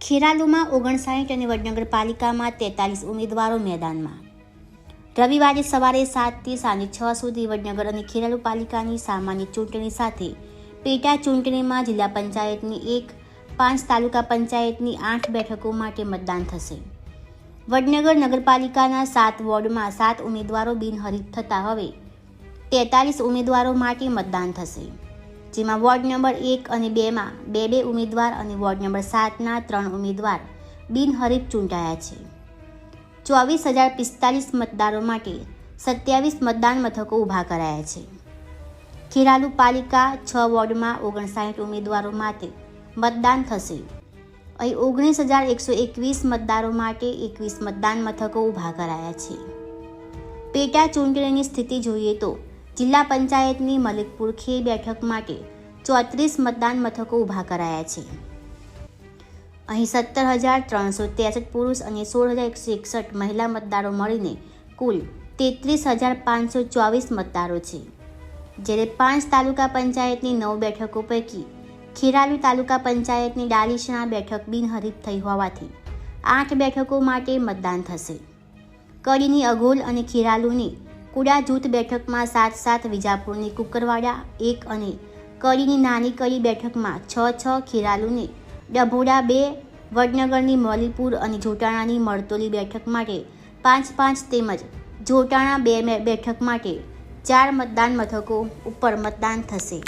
ખેરાલુમાં ઓગણસાઠ અને વડનગર પાલિકામાં તેતાલીસ ઉમેદવારો મેદાનમાં. રવિવારે સવારે સાતથી સાંજે છ સુધી વડનગર અને ખેરાલુ પાલિકાની સામાન્ય ચૂંટણી સાથે પેટા ચૂંટણીમાં જિલ્લા પંચાયતની એક, પાંચ તાલુકા પંચાયતની આઠ બેઠકો માટે મતદાન થશે. વડનગર નગરપાલિકાના સાત વોર્ડમાં સાત ઉમેદવારો બિનહરીફ થતા હવે તેતાલીસ ઉમેદવારો માટે મતદાન થશે. જેમાં વોર્ડ નંબર એક અને બેમાં બે બે ઉમેદવાર અને વોર્ડ નંબર સાતના ત્રણ ઉમેદવાર બિનહરીફ ચૂંટાયા છે. ચોવીસ હજાર પિસ્તાલીસ મતદારો માટે સત્યાવીસ મતદાન મથકો ઊભા કરાયા છે. ખેરાલુ પાલિકા છ વોર્ડમાં ઓગણસાઠ ઉમેદવારો માટે મતદાન થશે. અહીં ઓગણીસ હજાર એકસો એકવીસ મતદારો માટે એકવીસ મતદાન મથકો ઊભા કરાયા છે. પેટા ચૂંટણીની સ્થિતિ જોઈએ તો જિલ્લા પંચાયતની મલિકપુર ખે બેઠક માટે ચોત્રીસ મતદાન મથકો ઊભા કરાયા છે. અહીં સત્તર હજાર ત્રણસો ત્રેસઠ પુરુષ અને સોળ હજાર એકસો એકસઠ મહિલા મતદારો મળીને કુલ તેત્રીસ હજાર પાંચસો ચોવીસ મતદારો છે. જ્યારે પાંચ તાલુકા પંચાયતની નવ બેઠકો પૈકી ખેરાલુ તાલુકા પંચાયતની ડાલીસણા બેઠક બિનહરીફ થઈ હોવાથી આઠ બેઠકો માટે મતદાન થશે. કડીની અઘોલ અને ખેરાલુની કુડા જૂથ બેઠકમાં સાત સાત વિજાપુરની કુકરવાડા, એક અને કડીની નાની કડી બેઠકમાં છ છ ખેરાલુની ડભોડા બે, વડનગરની મોલીપુર અને જોટાણાની મળતોલી બેઠક માટે પાંચ પાંચ તેમજ જોટાણા બે બેઠક માટે ચાર મતદાન મથકો ઉપર મતદાન થશે.